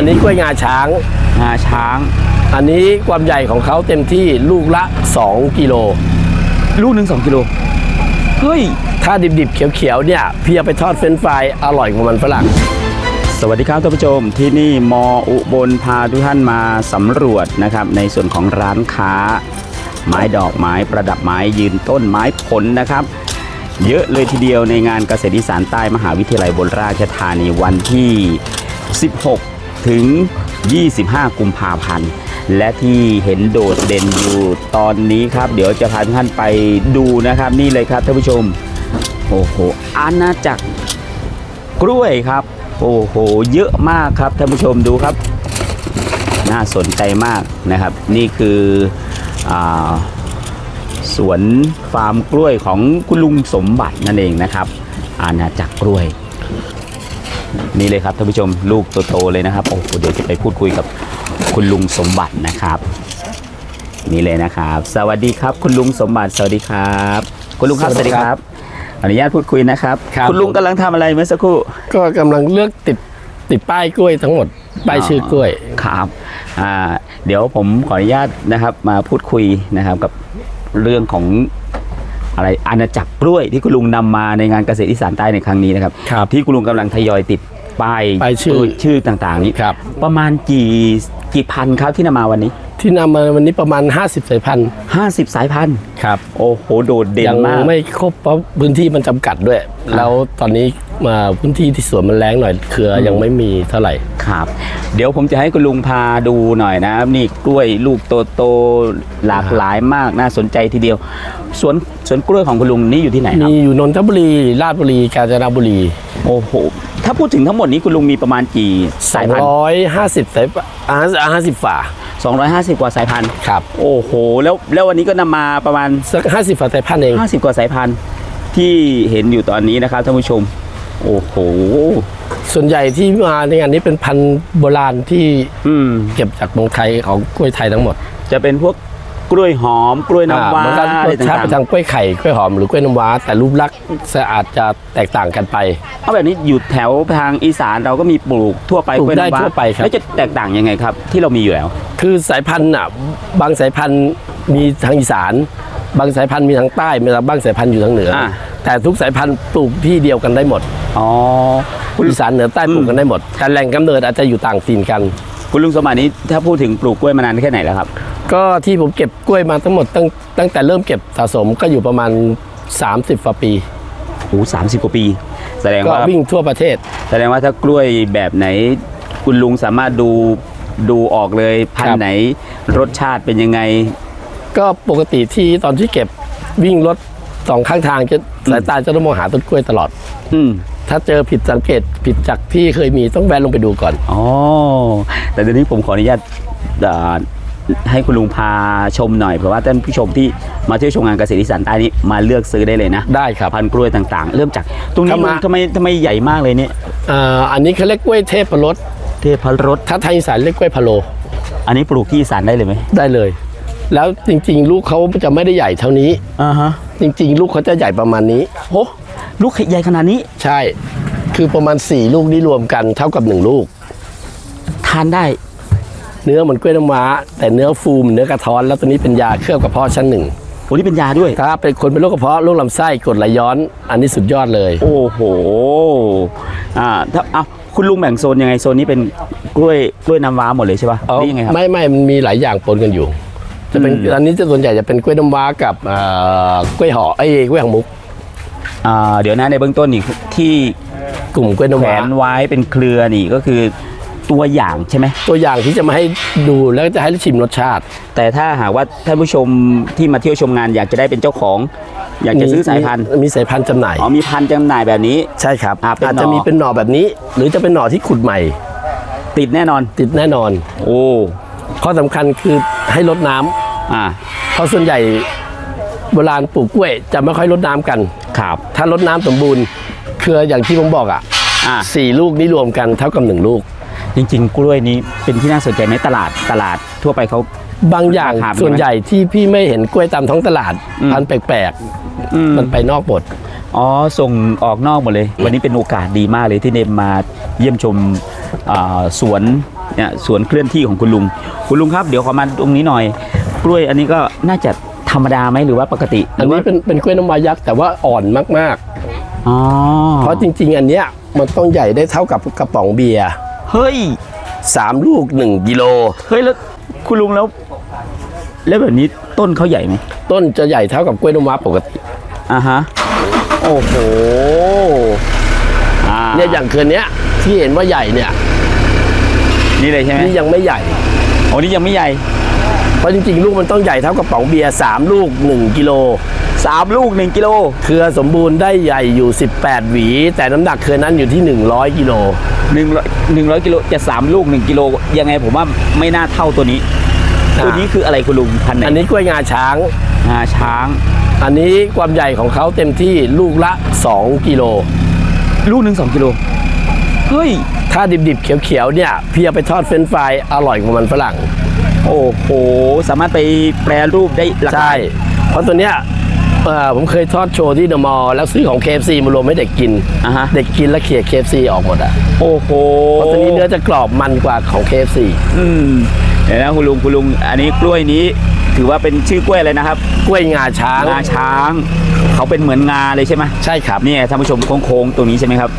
อันนี้กล้วยงาช้าง งาช้าง อันนี้ความใหญ่ของเขาเต็มที่ลูกละ 2 กิโล ลูกหนึ่งสองกิโล เฮ้ย ถ้าดิบๆ เขียวๆ เนี่ย พี่เอาไปทอดเฟรนช์ฟรายอร่อยกว่ามันฝรั่ง สวัสดีครับท่านผู้ชม ที่นี่มอุบลพาทุกท่านมาสำรวจนะครับ ในส่วนของร้านค้า ไม้ดอกไม้ประดับไม้ยืนต้นไม้ผลนะครับ เยอะเลยทีเดียวในงานเกษตรอีสานใต้มหาวิทยาลัยบนราชธานีวันที่ 16 ถึง 25 กุมภาพันธ์ และที่เห็นโดดเด่นอยู่ตอนนี้ครับ เดี๋ยวจะพาท่านไปดูนะครับ นี่เลยครับท่านผู้ชม โอ้โหอาณาจักรกล้วยครับ โอ้โห เยอะมากครับท่านผู้ชมดูครับ น่าสนใจมากนะครับ นี่คืออสวนฟาร์มกล้วยของคุณลุงสมบัตินั่นเองนะครับ อาณาจักรกล้วย นี่เลยครับท่านผู้ชมลูกโตๆเลยนะครับโอ้โหเดี๋ยวจะไปพูดคุยกับคุณลุงสมบัตินะครับ นี่เลยนะครับ สวัสดีครับ คุณลุงสมบัติสวัสดีครับ คุณลุงครับสสวัวัสสดีดีคครัรับบอนุญาตพูดคุยนะครับครับ ณลุงกำลังทำอะไรเมื่อสักครู่ก็กำลังเลือกติดติดป้ายกล้วยทั้งหมดป้ายชื่อกล้วย ครับอ่าเดี๋ยวผมขออนุญาตนะครับมาพูดคุยนะครับกับเรื่องของอะไรอาณาจักรกล้วยที่คุณลุงนำมาในงานเกษตรอีสานใต้ในครั้งนี้นะครับ ครับ ที่คุณลุงกำลังทยอยติด ป้ายป้ายชื่อชื่อต่างๆนี้ครับ ประมาณกี่กี่พันครับที่นำมาวันนี้ ที่นำมาวันนี้ประมาณ 50 สายพันธุ์50 สายพันธุ์ครับโอ้โหโดดเด่นยังมาก ไม่ครบเพราะพื้นที่มันจำกัดด้วย แล้วตอนนี้มาพื้นที่ที่สวนมันแรงหน่อยเครือยังไม่มีเท่าไหร่ ครับ เดี๋ยวผมจะให้คุณลุงพาดูหน่อยนะนี่กล้วยลูกโตๆหลากหลายมากน่าสนใจทีเดียวสวนสวนกล้วยของคุณลุงนี่อยู่ที่ไหนครับ มีอยู่นนทบุรี ราชบุรี กาญจนบุรี โอ้โห ถ้าพูดถึงทั้งหมดนี้คุณลุงมีประมาณกี่สายพันธุ์250สายอ่า50ฝา250กว่าสายพันธุ์ครับ โอ้โห แล้วแล้ววันนี้ก็นำมาประมาณสัก50ฝาสายพันธุ์เอง50กว่าสายพันธุ์ที่เห็นอยู่ตอนนี้นะครับท่านผู้ชม โอ้โห ส่วนใหญ่ที่มาในงานนี้เป็นพันธุ์โบราณที่อืมเก็บจากเมืองไทยของกล้วยไทยทั้งหมด จะเป็นพวก กล้วยหอม กล้วยน้ำว้าอ่เหมือนกันอะรไรสชาติต่างไปทางกล้วยไข่กล้วยหอมหรือกล้วยน้ำว้า แต่รูปลักษณ์สะอาดจะแตกต่างกันไปๆเอาแบบนี้อยู่แถวทางอีสานเราก็มีปลูกทั่วไปปลูกล้วยได้น้ำว้าทั่วไปครับ แล้วจะแตกต่างยังไงครับ ที่เรามีอยู่แล้ว คือสายพันธุ์อะบางสายพันธุ์มีทางอีสาน บางสายพันธุ์มีทางใต้มีบางสายพันธุ์อยู่ทางเหนืออา แต่ทุกสายพันธุ์ปลูกที่เดียวกันได้หมดอ๋อ อีสานเหนือใต้ปลูกกันได้หมดแต่แหล่งกำเนิดอาจจะอยู่ต่างถิ่นกัน คุณลุงสมบัตินี้ถ้าพูดถึงปลูกกล้วยมานานแค่ไหนแล้วครับ ก็ที่ผมเก็บกล้วยมาทั้งหมดตั้งตั้งแต่เริ่มเก็บสะสมก็อยู่ประมาณ 30กว่าปีโอ้สามสิบกว่าปี แสดงก็ว่าวิ่งทั่วประเทศ แสดงว่าถ้ากล้วยแบบไหน คุณลุงสามารถดูดูออกเลยพันครัธุ์บไหน รสชาติเป็นยังไง ก็ปกติที่ตอนที่เก็บวิ่งรถสองข้างทางจะสายตาจะต้องมองหาต้นกล้วยตลอด อืมถ้าเจอผิดสังเกตผิดจากที่เคยมีต้องแวะลงไปดูก่อน อ๋อแต่เดี๋ยวนี้ผมขออนุญาตเอ่อ ให้คุณลุงพาชมหน่อยเพราะว่าท่านผู้ชมที่มาเที่ยวชมงานเกษตรอีสานใต้นี้มาเลือกซื้อได้เลยนะได้ครับ พันธุ์กล้วยต่างๆ เริ่มจากตรงนี้เข้ามาลุงทำไมทำไมใหญ่มากเลยเนี่ยอ่าอันนี้เขาเรียกกล้วยเทพรสเทพรสถ้าทางอีสานเรียกกล้วยพะโลอันนี้ปลูกที่อีสานได้เลยไหมได้เลย แล้วจริงๆ ลูกเขาจะไม่ได้ใหญ่เท่านี้ อ่าฮะจริง ๆ ลูกเขาจะใหญ่ประมาณนี้โอ้ลูกใหญ่ขนาดนี้ใช่ คือประมาณ 4 ลูกนี้รวมกันเท่ากับ 1 ลูก ทานได้ เนื้อเหมันกล้วยน้ำว้า แต่เนื้อฟูมเนื้อกระท้อนแล้วตัวนี้เป็นยาเคลือบกระเพาะชั้นหนึ่งโอ้นี่เป็นยาด้วย ถ้าเป็นคนเป็นโรคกระเพาะโรคลำไส้กรดไหลย้อน อันนี้สุดยอดเลย โอ้โหอ่าถ้าเอาคุณลุงแบ่งโซนยังไงโซนนี้เป็นกล้วยกล้วยน้ำว้าหมดเลยใช่ป่ะหรือยังไงครับไม่ไม่มันมีหลายอย่างปนกันอยู่ จะเป็นอืมอันนี้จะส่วนใหญ่จะเป็นกล้วยน้ำว้ากับเอ่อกล้วยหอไอ้ยกล้วยหางมุกอ่าเดี๋ยวนะในเบื้องต้นนี่ที่กลุ่มกล้วยแขน้ำวว้านไว้เป็นเครือนี่ก็คือ ตัวอย่างใช่ไหม ตัวอย่างที่จะมาให้ดูแล้วจะให้ชิมรสชาติ แต่ถ้าหากว่าท่านผู้ชมที่มาเที่ยวชมงานอยากจะได้เป็นเจ้าของ อยากจะซื้อสายพันธุ์มีมีสายพันธุ์จำหน่ายอ๋อมีพันธุ์จำหน่ายแบบนี้ ใช่ครับอ่าเป็นอาจจะหน่อมีเป็นหน่อแบบนี้ หรือจะเป็นหน่อที่ขุดใหม่ ติดแน่นอนติดแน่นอน โอ้ข้อสำคัญคือให้ลดน้ำอ่าเพราะส่วนใหญ่โบราณปลูกกล้วย จะไม่ค่อยลดน้ำกันครับถ้าลดน้ำสมบูรณ์เครืออย่างที่ผมบอกอะอ่าสี่ลูกนี้รวมกันเท่ากับหนึ่งลูก จริง ๆ กล้วยนี้เป็นที่น่าสนใจไหมตลาดตลาดทั่วไปเขา บางอย่างราคาเป็นไงส่วนใหญ่ที่พี่ไม่เห็นกล้วยตามท้องตลาดอืมพันธุ์แปลกอืม ๆมันไปนอกหมดอ๋อส่งออกนอกหมดเลย วันนี้เป็นโอกาสดีมากเลยที่เนมมาเยี่ยมชมอ่าสวนเนี่ยสวนเคลื่อนที่ของคุณลุง คุณลุงครับเดี๋ยวขอมาตรงนี้หน่อย กล้วยอันนี้ก็น่าจะธรรมดาไหมหรือว่าปกติหอันรือนี้ว่าเป็นเป็นกล้วยน้ำว้ายักษ์แต่ว่าอ่อนมากอ๋อๆ เพราะจริงๆ อันเนี้ยมันต้องใหญ่ได้เท่ากับกระป๋องเบียร์ เฮ้ยสามลูกหนึ่งกิโล เฮ้ยแล้วคุณลุงแล้ว แล้วแบบนี้ต้นเขาใหญ่ไหมต้นจะใหญ่เท่ากับกล้วยน้ำว้าปกติอ่าฮะ โอ้โหอ่าเนี่ยอย่างเคืนเนี้ยที่เห็นว่าใหญ่เนี่ยนี่เลยใช่ไหมนี่ยังไม่ใหญ่โอ้นี่ยังไม่ใหญ่ เพราะจริงๆ ลูกมันต้องใหญ่เท่ากระป๋องเบียร์สามลูกหนึ่งกิโลสามลูกหนึ่งกิโล เครือสมบูรณ์ได้ใหญ่อยู่ 18 หวี แต่น้ำหนักเครือนั้นอยู่ที่ 100 กิโลหนึ่งร้อยหนึ่งร้อยกิโลจะสามลูกหนึ่งกิโล ยังไงผมว่าไม่น่าเท่าตัวนี้อ่าตัวนี้คืออะไรคุณลุงพันธุ์ไหนอันนี้กล้วยงาช้าง งาช้าง อันนี้ความใหญ่ของเขาเต็มที่ลูกละ 2 กิโล ลูกหนึ่งสองกิโล เฮ้ย ถ้าดิบๆเขียวๆเนี่ยพี่เอาไปทอดเฟรนช์ฟรายอร่อยกว่ามันฝรั่ง โอ้โห สามารถไปแปรรูปได้หลากหใช่ลายเพราะตัวเนี้ยเอ่อผมเคยทอดโชว์ที่เดอะมอลล์แล้วซื้อของ KFC มารวมให้เด็กกิน อะฮะ เด็กกินแล้วเขี่ย KFC ออกหมดอะโอ้โหเพราะตัวนี้เนื้อจะกรอบมันกว่าของ KFC อืมเดี๋ยวนะคุณลุงคุณลุง อันนี้กล้วยนี้ถือว่าเป็นชื่อกล้วยอะไรนะครับ กล้วยงาช้าง งาช้าง เขาเป็นเหมือนงาเลยใช่ไหมใช่ครับนี่ท่านผู้ชมโค้งๆตัวนี้ใช่ไหมครับ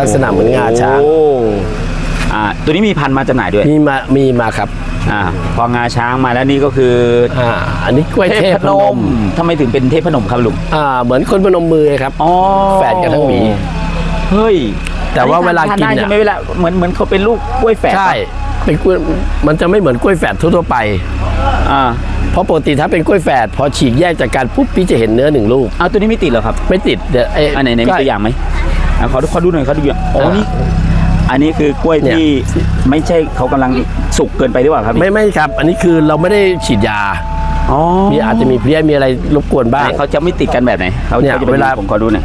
ลักษณะเหมือนงาช้าง โอ้ อ่าตัวนี้มีพันธุ์มาจำหน่ายด้วยมีมามีมาครับอ่าพองาช้างมาแล้วนี่ก็คืออ่าอันนี้กล้วยเทพพนมทำไมถึงเป็นเทพนมครับลุงอ่าเหมือนคนพนมมือครับอ๋อแฝดกันทั้งหวีเฮ้ยแต่ว่าเวลากินทได้เนี่ยใช่ไหมเวลาเหมือนเหมือนเขาเป็นลูกกล้วยแฝดใช่เป็นกล้วยมันจะไม่เหมือนกล้วยแฝดทั่วๆไปอ่าเพราะปกติถ้าเป็นกล้วยแฝดพอฉีกแยกจากกันปุ๊บพี่จะเห็นเนื้อหนึ่งลูกเอาตัวนี้ไม่ติดเหรอครับ ไม่ติดเดี๋ยวเอ้ยอันไหนไหนมีตัวอย่างไหมอะขอดูขอดูหน่อยขอดูอย่างอ๋อนี่ อันนี้คือกล้วยเนี่ย ที่ไม่ใช่เขากำลังสุกเกินไปหรือเปล่าครับไม่ไม่ครับ อันนี้คือเราไม่ได้ฉีดยา อ๋อมีอาจจะมีเพลี้ยมีอะไรรบกวนบ้างไหนเขาจะไม่ติดกันแบบไหนเขาเนี่ยเขาจะป็นเวลา ผมขอดูหน่อย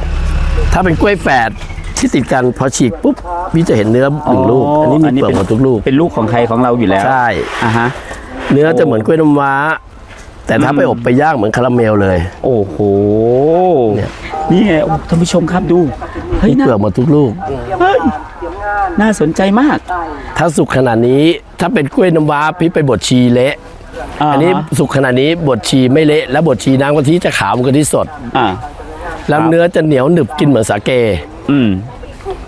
ถ้าเป็นกล้วยแฝดที่ติดกันพอฉีกปุ๊บพี่จะเห็นเนื้อหนึ่งลูก อันนี้มีเปลือกหมดทุกลูก เป็นลูกของใครของเราอยู่แล้วใช่ อะฮะ เนื้อจะเหมือนกล้วยน้ำว้า แต่ถ้าไปอบไปย่างเหมือนคาราเมลเลย โอ้โห เนี่ย นี่ไงโอ้ท่านผู้ชมครับดู เฮ้ยมีน่าเปลือกหมดทุกลูก เฮ้ย น่าสนใจมาก ถ้าสุกขนาดนี้ถ้าเป็นกล้วยน้ำว้าพี่ไปบดชีเละาอันนี้สุกขนาดนี้บดชีไม่เละ และบดชีน้ำกะทิจะขาวเหมือนกะทิสดอ่าแล้วครับเนื้อจะเหนียวหนึบกินเหมือนสาเกอืม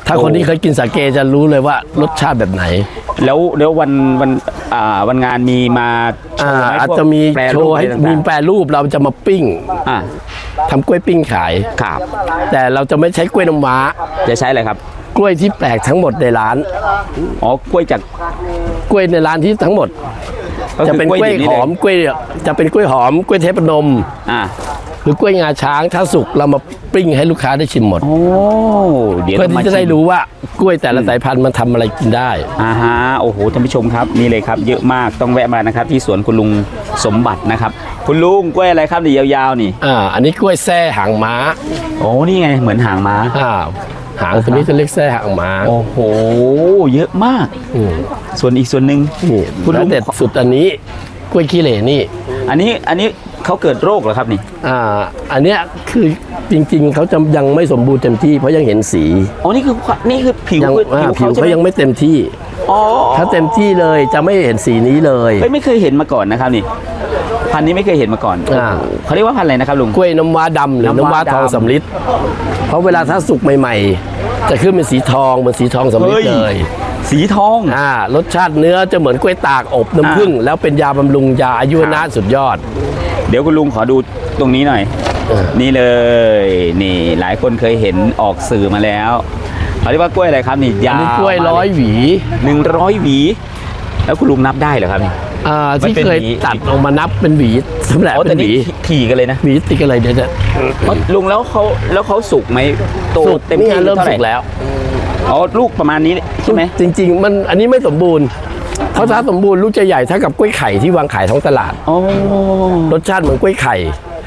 ถ้าคนที่เคยกินสาเกจะรู้เลยว่ารสชาติแบบไหน แล้วแล้ววันวันอ่าวันงานมีมาโชอ่าว์ไหมอาจพวกจะมีแปรโชรูปว์ให้อะไรมีต่างแปรรูปเราจะมาปิ้งๆอ่าทำกล้วยปิ้งขายครับแต่เราจะไม่ใช้กล้วยน้ำว้าจะใช้อะไรครับ กล้วยที่แปลกทั้งหมดในร้าน อ๋อกล้วยจากกล้วยในร้านที่ทั้งหมด ก็จะคือเป็นกล้วยดิบนี่หอมกล้วยจะเป็นกล้วยหอมกล้วยเทพนม อ่าหรือกล้วยงาช้างถ้าสุกเรามาปิ้งให้ลูกค้าได้ชิมหมด โอ้เดี๋ยวเพื่อต้องมาที่จะได้ชิมรู้ว่ากล้วยแต่ละสายพันธุ์มันทำอะไรกินได้ อ่าฮะโอ้โหท่านผู้ชมครับนี่เลยครับ เยอะมากต้องแวะมานะครับ ที่สวนคุณลุงสมบัตินะครับ คุณลุงกล้วยอะไรครับนี่ยาวๆนี่อ่า อันนี้กล้วยแส้หางม้า โอ้นี่ไงเหมือนหางม้า อ่า หางตัวนี้จะเรียกแส้หางม้าโอ้โห เยอะมาก อืมส่วนอีกส่วนหนึ่งนี่คุณลุแล้วงเด็ดสุดอันนี้กล้วยขี้เหร่นี่อันนี้อันนี้เขาเกิดโรคเหรอครับนี่อ่าอันเนี้ยคือจริงๆเขาจะยังไม่สมบูรณ์เต็มที่เพราะยังเห็นสีอ๋อนี่คือนี่คือผิวยังอ่าผิผิววเขาใช่เขาไหมยังไม่เต็มที่ อ๋อถ้าเต็มที่เลยจะไม่เห็นสีนี้เลย เฮ้ยไม่เคยเห็นมาก่อนนะครับนี่ พันธุ์นี้ไม่เคยเห็นมาก่อนอ่า เขาเรียกว่าพันธุ์อะไรนะครับลุง กล้วยน้ำว้าดำหรือน้ำน้ำว้าว้าทองดำสำลิดเพราะเวลาถ้าสุกใหม่ ๆ จะขึ้นเป็นสีทองเหมือนสีทองสำลิดเฮ้ยเลยสีทอง อ่ารสชาติเนื้อจะเหมือนกล้วยตากอบน้ำผึ้งแล้วเป็นยาบำรุงยาอายุวนะสุดยอด เดี๋ยวคุณลุงขอดูตรงนี้หน่อย เออ นี่เลย นี่หลายคนเคยเห็นออกสื่อมาแล้วเขาเรียกว่ากล้วยอะไรครับนี่อัยานวนี้กล้วยร้อยหวี หนึ่งร้อยหวี แล้วคุณลุงนับได้เหรอครับนี่ อ่ามันที่เป็นเคยหวีตัดออกมานับเป็นหวีสำหรับอ๋อเป็แต่นหนี่วีถี่กันเลยนะหวีติดกันเลยเดี๋ยวจะลุงแล้วเขาแล้วเขาสุกไหมโตสุกเต็มนี่ที่เริ่มเท่าไหสุร่กแล้วอ๋อลูกประมาณนี้ใช่ไหมจริง ๆ มันอันนี้ไม่สมบูรณ์เพราะถ้าสมบูรณ์ลูกจะใหญ่เท่ากับกล้วยไข่ที่วางขายท้องตลาดอ๋อรสชาติเหมือนกล้วยไข่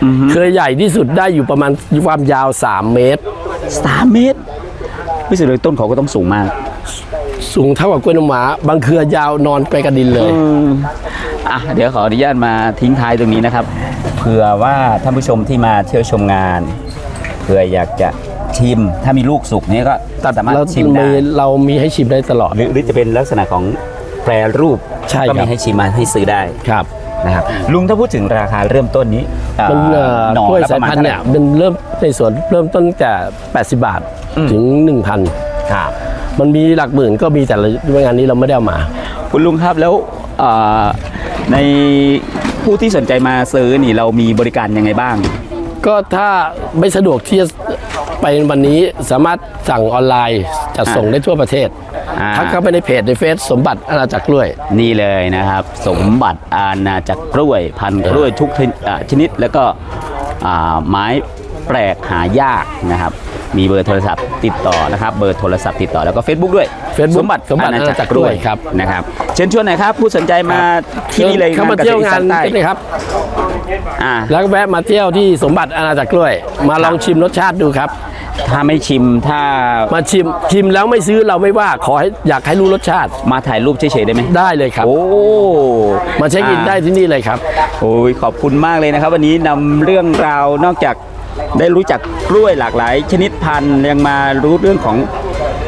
อือฮึเคยใหญ่ที่สุดได้อยู่ประมาณความยาว 3 เมตรสามเมตร ไม่สิเลยต้นเขาก็ต้องสูงมาก สูงเท่ากับกล้วยน้ำว้าบางเครือยาวนอนไปกระดินเลยอะเดี๋ยวขออนุญาตมาทิ้งท้ายตรงนี้นะครับ เผื่อว่าท่านผู้ชมที่มาเที่ยวชมงานเผื่ออยากจะชิม ถ้ามีลูกสุกเนี้ก็สามารถเราชิมได้มีเรามีให้ชิมได้ตลอด หรือหรือจะเป็นลักษณะของแปรรูปใช่ครับก็มีให้ชิมมาให้ซื้อได้ครับนะครับลุงถ้าพูดถึงราคาเริ่มต้นนี้เอ่อมันเอ่อหน่อกล้วยละปสายระมาณพันธุ์เนี่ยท่าไหร่เป็นเริ่มในสวนเริ่มต้นแต่ 80 บาทอืม ถึง 1,000 ครับ มันมีหลักหมื่นก็มีแต่ละงานนี้เราไม่ได้เอามา คุณลุงครับแล้วเอ่อในผู้ที่สนใจมาซื้อนี่เรามีบริการยังไงบ้าง ก็ถ้าไม่สะดวกที่จะไปวันนี้สามารถสั่งออนไลน์จัดส่งได้ทั่วประเทศอ่าทักเข้าไปในเพจในเฟซสมบัติอาณาจักรกล้วย นี่เลยนะครับ สมบัติอาณาจักรกล้วย พันธุ์กล้วยทุกชนิดอ่าชนิดแล้วก็อ่าไม้แปลกหายากนะครับ มีเบอร์โทรศัพท์ติดต่อนะครับเบอร์โทรศัพท์ติดต่อแล้วก็ Facebook ด้วย Facebook สมบัติสมบัติอาณาจักรกล้วยครับนะครับเชิญชวนหน่อยครับ ผู้สนใจมาที่นี่เลยเข้ามาเที่ยวงานกษตรอีสใต้กันเลยครับอ่าแล้วก็แวะมาเที่ยวที่สมบัติอาณาจักรกล้วย มาลองชิมรสชาติดูครับ ถ้าไม่ชิมถ้ามาชิมชิมแล้วไม่ซื้อเราไม่ว่าขอให้อยากให้รู้รสชาติ มาถ่ายรูปเฉยๆได้ไหมได้เลยครับ โอ้มาเช็คอินอ่าได้ที่นี่เลยครับ โอ้ยขอบคุณมากเลยนะครับ วันนี้นำเรื่องราวนอกจาก ได้รู้จักกล้วยหลากหลาย ชนิดพันธุ์ยังมารู้เรื่องของ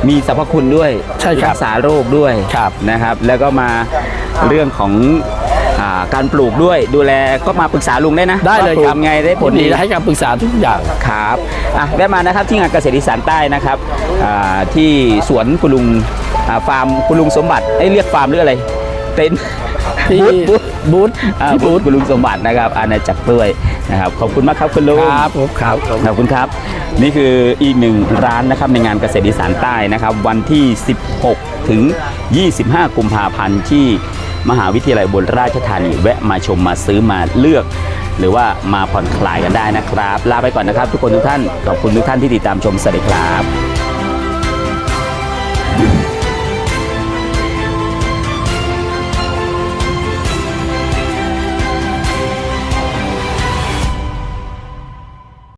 มีสรรพคุณด้วยใช่ครับรักษาโรคด้วยครับนะครับ แล้วก็มาเรื่องของอาการปลูกด้วยดูแลก็มาปรึกษาลุงได้นะได้เลยว่าปครับ ไงได้ผลดี ให้การปรึกษาทุกอย่าง ครับอะแวะมานะครับที่งานเกษตรอีสานใต้นะครับอ่าที่สวนคุณลุงอ่าฟาร์มคุณลุงสมบัติเอ้ยเรียกฟาร์มหรืออะไรเต็นท์ที่ บูธบูธ บูธอ่าที่บูบูธธคุณลุงสมบัตินะครับ อาณาจักรด้วยนะครับ ขอบคุณมากครับคุณลุง ครับผมครับผมขอบคุณครับ นี่คืออีกหนึ่งร้านนะครับในงานเกษตรอีสานใต้นะครับ วันที่ 16 ถึง 25 กุมภาพันธ์ที่มหาวิทยาลัยบนราชธานีแวะมาชมมาซื้อมาเลือก หรือว่ามาผ่อนคลายกันได้นะครับ ลาไปก่อนนะครับ ทุกคนทุกท่านขอบคุณทุกท่านที่ติดตามชมสวัสดีครับ